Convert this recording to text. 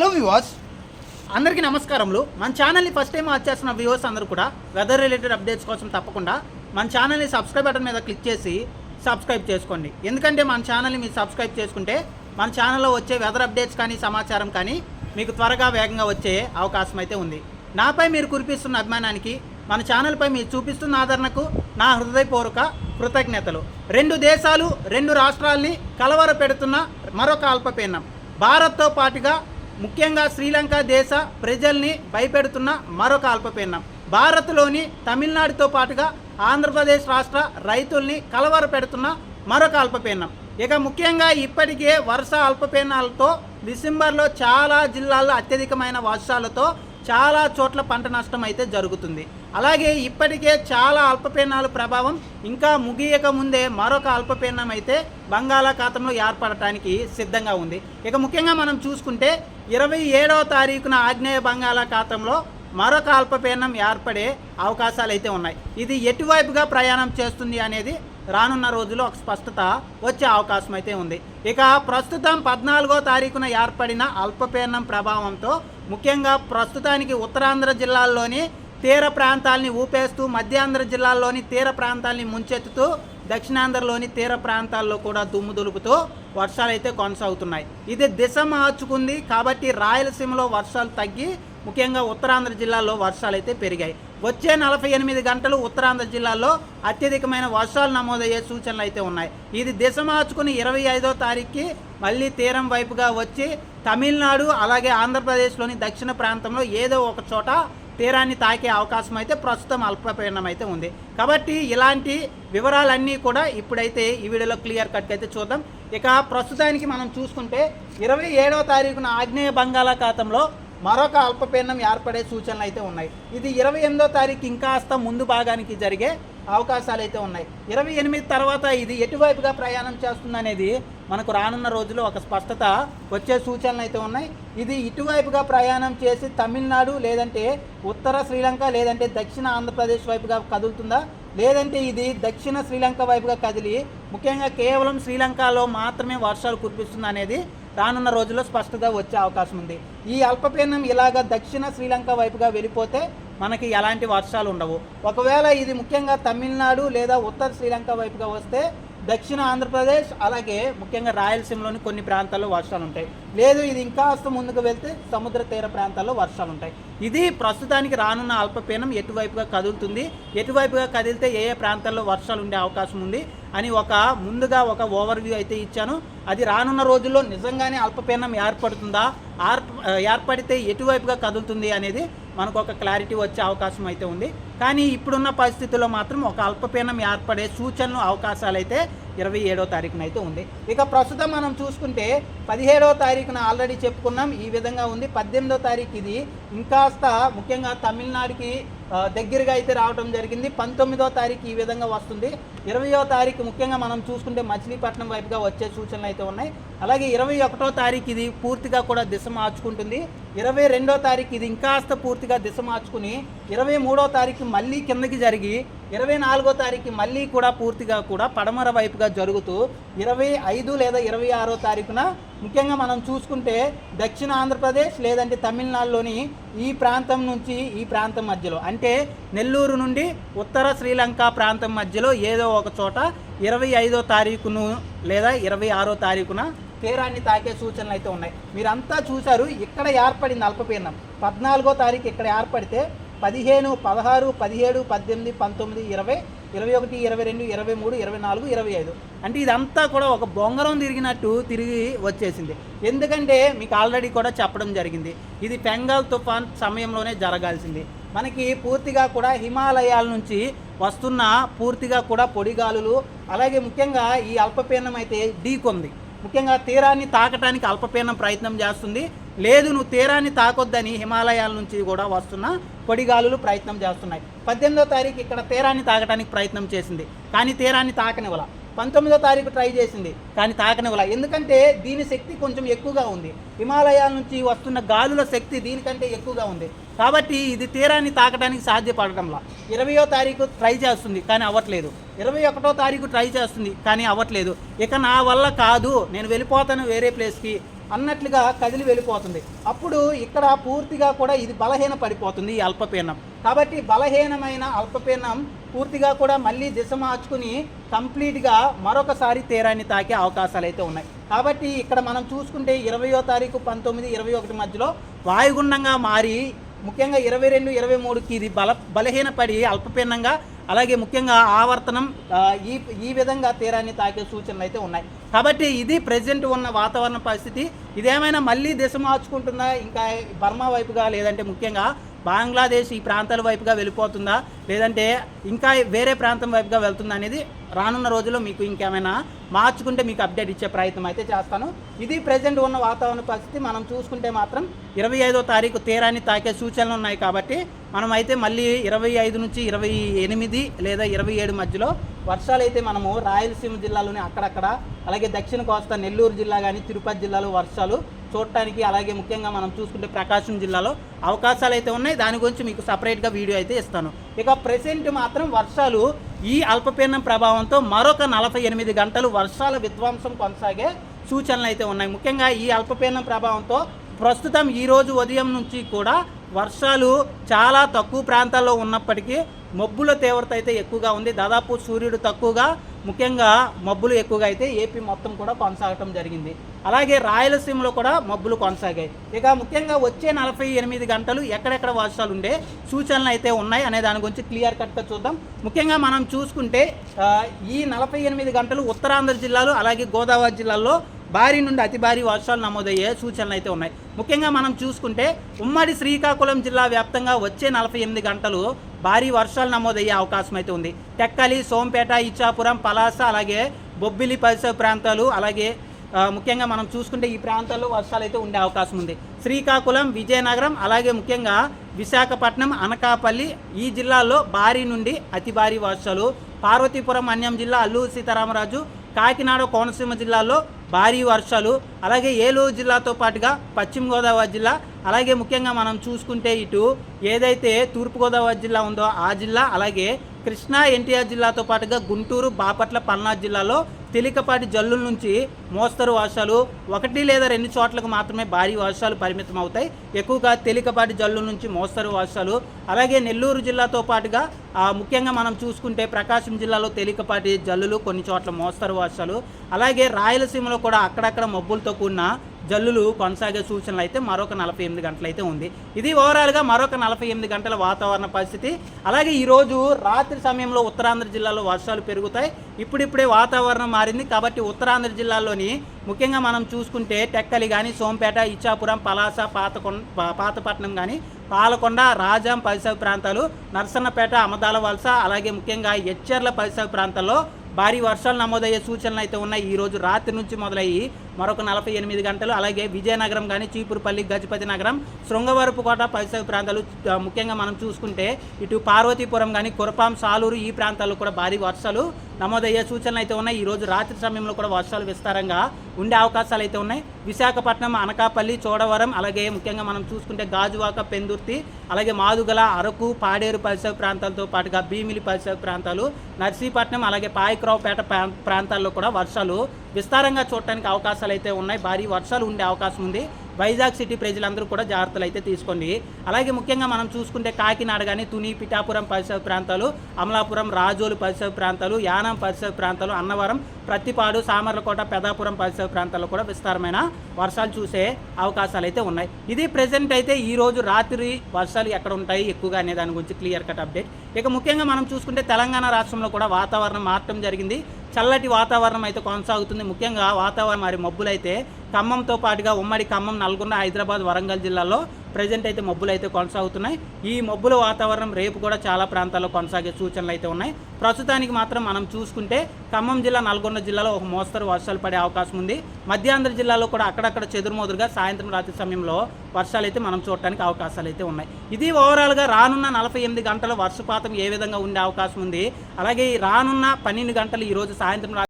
Hello viewers అందరికీ నమస్కారములు. మన ఛానల్ని ఫస్ట్ టైం వాచ్ చేస్తున్న వ్యూవర్స్ అందరూ కూడా వెదర్ రిలేటెడ్ అప్డేట్స్ కోసం తప్పకుండా మన ఛానల్ని సబ్స్క్రైబ్ బటన్ మీద క్లిక్ చేసి సబ్స్క్రైబ్ చేసుకోండి. ఎందుకంటే మన ఛానల్ని మీరు సబ్స్క్రైబ్ చేసుకుంటే మన ఛానల్లో వచ్చే వెదర్ అప్డేట్స్ కానీ సమాచారం కానీ మీకు త్వరగా వేగంగా వచ్చే అవకాశం అయితే ఉంది. నాపై మీరు కురిపిస్తున్న అభిమానానికి మన ఛానల్పై మీరు చూపిస్తున్న ఆదరణకు నా హృదయపూర్వక కృతజ్ఞతలు. రెండు దేశాలు రెండు రాష్ట్రాల్ని కలవర పెడుతున్న మరొక అల్పపీనం భారత్తో పాటుగా ముఖ్యంగా శ్రీలంక దేశ ప్రజల్ని భయపెడుతున్న మరొక అల్పపీడనం. భారత్లోని తమిళనాడుతో పాటుగా ఆంధ్రప్రదేశ్ రాష్ట్ర రైతుల్ని కలవర పెడుతున్న మరొక అల్పపీడనం. ఇక ముఖ్యంగా ఇప్పటికే వర్ష అల్పపీడనాలతో డిసెంబర్లో చాలా జిల్లాల్లో అత్యధికమైన వర్షాలతో చాలా చోట్ల పంట నష్టం అయితే జరుగుతుంది. అలాగే ఇప్పటికే చాలా అల్పపీడనాల ప్రభావం ఇంకా ముగియక ముందే మరొక అల్పపీడనం అయితే బంగాళాఖాతంలో ఏర్పడటానికి సిద్ధంగా ఉంది. ఇక ముఖ్యంగా మనం చూసుకుంటే ఇరవై ఏడవ తారీఖున ఆగ్నేయ బంగాళాఖాతంలో మరొక అల్పపీడనం ఏర్పడే అవకాశాలు అయితే ఉన్నాయి. ఇది ఎటువైపుగా ప్రయాణం చేస్తుంది అనేది రానున్న రోజుల్లో ఒక స్పష్టత వచ్చే అవకాశం అయితే ఉంది. ఇక ప్రస్తుతం పద్నాలుగో తారీఖున ఏర్పడిన అల్పపీడనం ప్రభావంతో ముఖ్యంగా ప్రస్తుతానికి ఉత్తరాంధ్ర జిల్లాల్లోని తీర ప్రాంతాల్ని ఊపేస్తూ మధ్యాంధ్ర జిల్లాల్లోని తీర ప్రాంతాల్ని ముంచెత్తుతూ దక్షిణాంధ్రలోని తీర ప్రాంతాల్లో కూడా దుమ్ము దులుపుతూ వర్షాలు అయితే కొనసాగుతున్నాయి. ఇది దిశ మార్చుకుంది కాబట్టి రాయలసీమలో వర్షాలు తగ్గి ముఖ్యంగా ఉత్తరాంధ్ర జిల్లాలో వర్షాలు అయితే పెరిగాయి. వచ్చే నలభై ఎనిమిది గంటలు ఉత్తరాంధ్ర జిల్లాలో అత్యధికమైన వర్షాలు నమోదయ్యే సూచనలు అయితే ఉన్నాయి. ఇది దిశ మార్చుకుని ఇరవై ఐదో తారీఖుకి మళ్ళీ తీరం వైపుగా వచ్చి తమిళనాడు అలాగే ఆంధ్రప్రదేశ్లోని దక్షిణ ప్రాంతంలో ఏదో ఒక చోట తీరాన్ని తాకే అవకాశం అయితే ప్రస్తుతం అల్పపీడనం అయితే ఉంది. కాబట్టి ఇలాంటి వివరాలన్నీ కూడా ఇప్పుడైతే ఈ వీడియోలో క్లియర్ కట్గా అయితే చూద్దాం. ఇక ప్రస్తుతానికి మనం చూసుకుంటే ఇరవై ఏడవ తారీఖున ఆగ్నేయ బంగాళాఖాతంలో మరొక అల్పపీడనం ఏర్పడే సూచనలు అయితే ఉన్నాయి. ఇది ఇరవై ఎనిమిదో తారీఖు ఇంకాస్త ముందు భాగానికి జరిగే అవకాశాలు అయితే ఉన్నాయి. ఇరవై ఎనిమిది తర్వాత ఇది ఎటువైపుగా ప్రయాణం చేస్తుందనేది మనకు రానున్న రోజుల్లో ఒక స్పష్టత వచ్చే సూచనలు అయితే ఉన్నాయి. ఇది ఇటువైపుగా ప్రయాణం చేసి తమిళనాడు లేదంటే ఉత్తర శ్రీలంక లేదంటే దక్షిణ ఆంధ్రప్రదేశ్ వైపుగా కదులుతుందా? లేదంటే ఇది దక్షిణ శ్రీలంక వైపుగా కదిలి ముఖ్యంగా కేవలం శ్రీలంకలో మాత్రమే వర్షాలు కురిపిస్తుంది అనేది రానున్న రోజుల్లో స్పష్టత వచ్చే అవకాశం ఉంది. ఈ అల్పపీడనం ఇలాగ దక్షిణ శ్రీలంక వైపుగా వెళ్ళిపోతే మనకి ఎలాంటి వర్షాలు ఉండవు. ఒకవేళ ఇది ముఖ్యంగా తమిళనాడు లేదా ఉత్తర శ్రీలంక వైపుగా వస్తే దక్షిణ ఆంధ్రప్రదేశ్ అలాగే ముఖ్యంగా రాయలసీమలోని కొన్ని ప్రాంతాల్లో వర్షాలు ఉంటాయి. లేదు ఇది ఇంకా కాస్త ముందుకు వెళ్తే సముద్ర తీర ప్రాంతాల్లో వర్షాలు ఉంటాయి. ఇది ప్రస్తుతానికి రానున్న అల్పపీనం ఎటువైపుగా కదులుతుంది? ఎటువైపుగా కదిలితే ఏ ఏ ప్రాంతాల్లో వర్షాలు ఉండే అవకాశం ఉంది? అని ఒక ముందుగా ఒక ఓవర్వ్యూ అయితే ఇచ్చాను. అది రానున్న రోజుల్లో నిజంగానే అల్పపీనం ఏర్పడుతుందా? ఏర్పడితే ఎటువైపుగా కదులుతుంది అనేది మనకు ఒక క్లారిటీ వచ్చే అవకాశం అయితే ఉంది. కానీ ఇప్పుడున్న పరిస్థితుల్లో మాత్రం ఒక అల్పపీనం ఏర్పడే సూచనలు అవకాశాలు అయితే ఇరవై ఏడో తారీఖున అయితే ఉంది. ఇక ప్రస్తుతం మనం చూసుకుంటే పదిహేడవ తారీఖున ఆల్రెడీ చెప్పుకున్నాం ఈ విధంగా ఉంది. పద్దెనిమిదో తారీఖు ఇది. ఇంకాస్త ముఖ్యంగా తమిళనాడుకి దగ్గరగా అయితే రావడం జరిగింది. పంతొమ్మిదో తారీఖు ఈ విధంగా వస్తుంది. ఇరవయో తారీఖు ముఖ్యంగా మనం చూసుకుంటే మచిలీపట్నం వైపుగా వచ్చే సూచనలు అయితే ఉన్నాయి. అలాగే ఇరవై ఒకటో తారీఖు ఇది పూర్తిగా కూడా దిశ మార్చుకుంటుంది. ఇరవై రెండో తారీఖు ఇది ఇంకాస్త పూర్తిగా దిశ మార్చుకుని ఇరవై మూడో తారీఖు మళ్ళీ కిందకి జరిగి ఇరవై నాలుగో తారీఖు మళ్ళీ కూడా పూర్తిగా కూడా పడమర వైపుగా జరుగుతూ ఇరవై ఐదు లేదా ఇరవై ఆరో తారీఖున ముఖ్యంగా మనం చూసుకుంటే దక్షిణ ఆంధ్రప్రదేశ్ లేదంటే తమిళనాడులోని ఈ ప్రాంతం నుంచి ఈ ప్రాంతం మధ్యలో అంటే నెల్లూరు నుండి ఉత్తర శ్రీలంక ప్రాంతం మధ్యలో ఏదో ఒక చోట ఇరవై ఐదో తారీఖును లేదా ఇరవై ఆరో తారీఖున తీరాన్ని తాకే సూచనలు అయితే ఉన్నాయి. మీరంతా చూశారు ఇక్కడ ఏర్పడింది అల్పపీడనం. పద్నాలుగో తారీఖు ఇక్కడ ఏర్పడితే పదిహేను పదహారు పదిహేడు పద్దెనిమిది పంతొమ్మిది ఇరవై ఇరవై ఒకటి ఇరవై రెండు ఇరవై మూడు ఇరవై నాలుగు ఇరవై ఐదు. అంటే ఇదంతా కూడా ఒక బొంగరం తిరిగినట్టు తిరిగి వచ్చేసింది. ఎందుకంటే మీకు ఆల్రెడీ కూడా చెప్పడం జరిగింది. ఇది బెంగాల్ తుఫాన్ సమయంలోనే జరగాల్సింది. మనకి పూర్తిగా కూడా హిమాలయాల నుంచి వస్తున్న పూర్తిగా కూడా పొడిగాలులు అలాగే ముఖ్యంగా ఈ అల్పపీడనం అయితే ఢీకొంది. ముఖ్యంగా తీరాన్ని తాకటానికి అల్పపీడనం ప్రయత్నం చేస్తుంది. లేదు నువ్వు తీరాన్ని తాకొద్దని హిమాలయాల నుంచి కూడా వస్తున్న పొడిగాలులు ప్రయత్నం చేస్తున్నాయి. పద్దెనిమిదో తారీఖు ఇక్కడ తీరాన్ని తాకడానికి ప్రయత్నం చేసింది. కానీ తీరాన్ని తాకనివ్వాల. పంతొమ్మిదో తారీఖు ట్రై చేసింది కానీ తాకనివ్వాల. ఎందుకంటే దీని శక్తి కొంచెం ఎక్కువగా ఉంది. హిమాలయాల నుంచి వస్తున్న గాలుల శక్తి దీనికంటే ఎక్కువగా ఉంది. కాబట్టి ఇది తీరాన్ని తాకడానికి సాధ్యపడటంలా. ఇరవయో తారీఖు ట్రై చేస్తుంది కానీ అవ్వట్లేదు. ఇరవై ఒకటో తారీఖు ట్రై చేస్తుంది కానీ అవ్వట్లేదు. ఇక నా వల్ల కాదు నేను వెళ్ళిపోతాను వేరే ప్లేస్కి. అన్నట్లుగా కదిలి వెళ్ళిపోతుంది. అప్పుడు ఇక్కడ పూర్తిగా కూడా ఇది బలహీన పడిపోతుంది ఈ అల్పపీనం కాబట్టి బలహీనమైన అల్పపీనం పూర్తిగా కూడా మళ్ళీ దిశ మార్చుకుని కంప్లీట్గా మరొకసారి తీరాన్ని తాకే అవకాశాలు అయితే ఉన్నాయి. కాబట్టి ఇక్కడ మనం చూసుకుంటే ఇరవయో తారీఖు పంతొమ్మిది ఇరవై ఒకటి మధ్యలో వాయుగుండంగా మారి ముఖ్యంగా ఇరవై రెండు ఇరవై మూడుకి ఇది బల బలహీనపడి అల్పపీనంగా అలాగే ముఖ్యంగా ఆవర్తనం ఈ ఈ విధంగా తీరాన్ని తాకే సూచనలు అయితే ఉన్నాయి. కాబట్టి ఇది ప్రజెంట్ ఉన్న వాతావరణ పరిస్థితి. ఇదేమైనా మళ్ళీ దిశ మార్చుకుంటుందా? ఇంకా బర్మా వైపుగా లేదంటే ముఖ్యంగా బంగ్లాదేశ్ ఈ ప్రాంతాల వైపుగా వెళ్ళిపోతుందా? లేదంటే ఇంకా వేరే ప్రాంతం వైపుగా వెళ్తుందా అనేది రానున్న రోజుల్లో మీకు ఇంకేమైనా మార్చుకుంటే మీకు అప్డేట్ ఇచ్చే ప్రయత్నం అయితే చేస్తాను. ఇది ప్రజెంట్ ఉన్న వాతావరణ పరిస్థితి. మనం చూసుకుంటే మాత్రం ఇరవై ఐదో తారీఖు తీరాన్ని తాకే సూచనలు ఉన్నాయి కాబట్టి మనం అయితే మళ్ళీ ఇరవై ఐదు నుంచి ఇరవై ఎనిమిది లేదా ఇరవై ఏడు మధ్యలో వర్షాలు అయితే మనము రాయలసీమ జిల్లాలోని అక్కడక్కడ అలాగే దక్షిణ కోస్తా నెల్లూరు జిల్లా కానీ తిరుపతి జిల్లాలో వర్షాలు చూడటానికి అలాగే ముఖ్యంగా మనం చూసుకుంటే ప్రకాశం జిల్లాలో అవకాశాలు అయితే ఉన్నాయి. దాని గురించి మీకు సపరేట్గా వీడియో అయితే ఇస్తాను. ఇక ప్రెసెంట్ మాత్రం వర్షాలు ఈ అల్పపీడనం ప్రభావంతో మరొక నలభై ఎనిమిది గంటలు వర్షాల విధ్వంసం కొనసాగే సూచనలు అయితే ఉన్నాయి. ముఖ్యంగా ఈ అల్పపీడనం ప్రభావంతో ప్రస్తుతం ఈ రోజు ఉదయం నుంచి కూడా వర్షాలు చాలా తక్కువ ప్రాంతాల్లో ఉన్నప్పటికీ మబ్బుల తీవ్రత అయితే ఎక్కువగా ఉంది. దాదాపు సూర్యుడు తక్కువగా ముఖ్యంగా మబ్బులు ఎక్కువగా అయితే ఏపీ మొత్తం కూడా కొనసాగటం జరిగింది. అలాగే రాయలసీమలో కూడా మబ్బులు కొనసాగాయి. ఇక ముఖ్యంగా వచ్చే నలభై ఎనిమిది గంటలు ఎక్కడెక్కడ వర్షాలు ఉండే సూచనలు అయితే ఉన్నాయి అనే దాని గురించి క్లియర్ కట్గా చూద్దాం. ముఖ్యంగా మనం చూసుకుంటే ఈ నలభై ఎనిమిది గంటలు ఉత్తరాంధ్ర జిల్లాలు అలాగే గోదావరి జిల్లాల్లో భారీ నుండి అతి భారీ వర్షాలు నమోదయ్యే సూచనలు అయితే ఉన్నాయి. ముఖ్యంగా మనం చూసుకుంటే ఉమ్మడి శ్రీకాకుళం జిల్లా వ్యాప్తంగా వచ్చే నలభై ఎనిమిది గంటలు భారీ వర్షాలు నమోదయ్యే అవకాశం అయితే ఉంది. టెక్కలి సోంపేట ఇచ్చాపురం పలాస అలాగే బొబ్బిలి పరిసర ప్రాంతాలు అలాగే ముఖ్యంగా మనం చూసుకుంటే ఈ ప్రాంతాల్లో వర్షాలు అయితే ఉండే అవకాశం ఉంది. శ్రీకాకుళం విజయనగరం అలాగే ముఖ్యంగా విశాఖపట్నం అనకాపల్లి ఈ జిల్లాల్లో భారీ నుండి అతి భారీ వర్షాలు. పార్వతీపురం అన్యం జిల్లా అల్లూరు సీతారామరాజు కాకినాడ కోనసీమ జిల్లాల్లో భారీ వర్షాలు. అలాగే ఏలూరు జిల్లాతో పాటుగా పశ్చిమ గోదావరి జిల్లా అలాగే ముఖ్యంగా మనం చూసుకుంటే ఇటు ఏదైతే తూర్పుగోదావరి జిల్లా ఉందో ఆ జిల్లా అలాగే కృష్ణా ఎన్టీఆర్ జిల్లాతో పాటుగా గుంటూరు బాపట్ల పల్నాడు జిల్లాలో తేలికపాటి జల్లుల నుంచి మోస్తరు వర్షాలు ఒకటి లేదా రెండు చోట్లకు మాత్రమే భారీ వర్షాలు పరిమితం అవుతాయి ఎక్కువగా తేలికపాటి జల్లుల నుంచి మోస్తరు వర్షాలు అలాగే నెల్లూరు జిల్లాతో పాటుగా ముఖ్యంగా మనం చూసుకుంటే ప్రకాశం జిల్లాలో తేలికపాటి జల్లులు కొన్ని చోట్ల మోస్తరు వర్షాలు అలాగే రాయలసీమలో కూడా అక్కడక్కడ మబ్బులతో కూడిన జల్లులు కొనసాగే సూచనలు అయితే మరొక నలభై ఎనిమిది గంటలు అయితే ఉంది. ఇది ఓవరాల్గా మరొక నలభై ఎనిమిది గంటల వాతావరణ పరిస్థితి. అలాగే ఈరోజు రాత్రి సమయంలో ఉత్తరాంధ్ర జిల్లాలో వర్షాలు పెరుగుతాయి. ఇప్పుడిప్పుడే వాతావరణం మారింది కాబట్టి ఉత్తరాంధ్ర జిల్లాలోని ముఖ్యంగా మనం చూసుకుంటే టెక్కలి కానీ సోంపేట ఇచ్చాపురం పలాస పాతకొండ పాతపట్నం కానీ పాలకొండ రాజాం పరిసర ప్రాంతాలు నర్సన్నపేట అమదాల వలస అలాగే ముఖ్యంగా ఎచ్చెర్ల పరిసర ప్రాంతాల్లో భారీ వర్షాలు నమోదయ్యే సూచనలు అయితే ఉన్నాయి. ఈరోజు రాత్రి నుంచి మొదలయ్యి మరొక నలభై ఎనిమిది గంటలు. అలాగే విజయనగరం కానీ చీపురుపల్లి గజపతి నగరం శృంగవరపుకోట పరిసర ప్రాంతాలు ముఖ్యంగా మనం చూసుకుంటే ఇటు పార్వతీపురం కానీ కురపాం సాలూరు ఈ ప్రాంతాల్లో కూడా భారీ వర్షాలు నమోదయ్యే సూచనలు అయితే ఉన్నాయి. ఈ రోజు రాత్రి సమయంలో కూడా వర్షాలు విస్తారంగా ఉండే అవకాశాలు అయితే ఉన్నాయి. విశాఖపట్నం అనకాపల్లి చోడవరం అలాగే ముఖ్యంగా మనం చూసుకుంటే గాజువాక పెందుర్తి అలాగే మాదుగల అరకు పాడేరు పరిసర ప్రాంతాలతో పాటుగా భీమిలి పరిసర ప్రాంతాలు నర్సీపట్నం అలాగే పాయక్రావుపేట ప్రాంతాల్లో కూడా వర్షాలు విస్తారంగా చూడటానికి అవకాశాలు అయితే ఉన్నాయి. భారీ వర్షాలు ఉండే అవకాశం ఉంది. వైజాగ్ సిటీ ప్రజలందరూ కూడా జాగ్రత్తలు అయితే తీసుకోండి. అలాగే ముఖ్యంగా మనం చూసుకుంటే కాకినాడ కానీ తుని పిఠాపురం పరిసర ప్రాంతాలు అమలాపురం రాజోలు పరిసర ప్రాంతాలు యానం పరిసర ప్రాంతాలు అన్నవరం ప్రతిపాడు సామర్లకోట పెదాపురం పరిసర ప్రాంతాల్లో కూడా విస్తారమైన వర్షాలు చూసే అవకాశాలు అయితే ఉన్నాయి. ఇది ప్రెసెంట్ అయితే ఈ రోజు రాత్రి వర్షాలు ఎక్కడ ఉంటాయి ఎక్కువగా అనే దాని గురించి క్లియర్ కట్ అప్డేట్ ఇక ముఖ్యంగా మనం చూసుకుంటే తెలంగాణ రాష్ట్రంలో కూడా వాతావరణం మార్చడం జరిగింది. చల్లటి వాతావరణం అయితే కొనసాగుతుంది. ముఖ్యంగా వాతావరణం మరి మబ్బులైతే ఖమ్మంతో పాటుగా ఉమ్మడి ఖమ్మం నల్గొండ హైదరాబాద్ వరంగల్ జిల్లాలో ప్రజెంట్ అయితే మబ్బులు అయితే కొనసాగుతున్నాయి. ఈ మబ్బుల వాతావరణం రేపు కూడా చాలా ప్రాంతాల్లో కొనసాగే సూచనలు అయితే ఉన్నాయి. ప్రస్తుతానికి మాత్రం మనం చూసుకుంటే ఖమ్మం జిల్లా నల్గొండ జిల్లాలో ఒక మోస్తరు వర్షాలు పడే అవకాశం ఉంది. మధ్యాంధ్ర జిల్లాలో కూడా అక్కడక్కడ చెదురుమోదురుగా సాయంత్రం రాత్రి సమయంలో వర్షాలు అయితే మనం చూడటానికి అవకాశాలు అయితే ఉన్నాయి. ఇది ఓవరాల్గా రానున్న నలభై ఎనిమిది గంటల వర్షపాతం ఏ విధంగా ఉండే అవకాశం ఉంది. అలాగే ఈ రానున్న పన్నెండు గంటలు ఈరోజు సాయంత్రం రాత్రి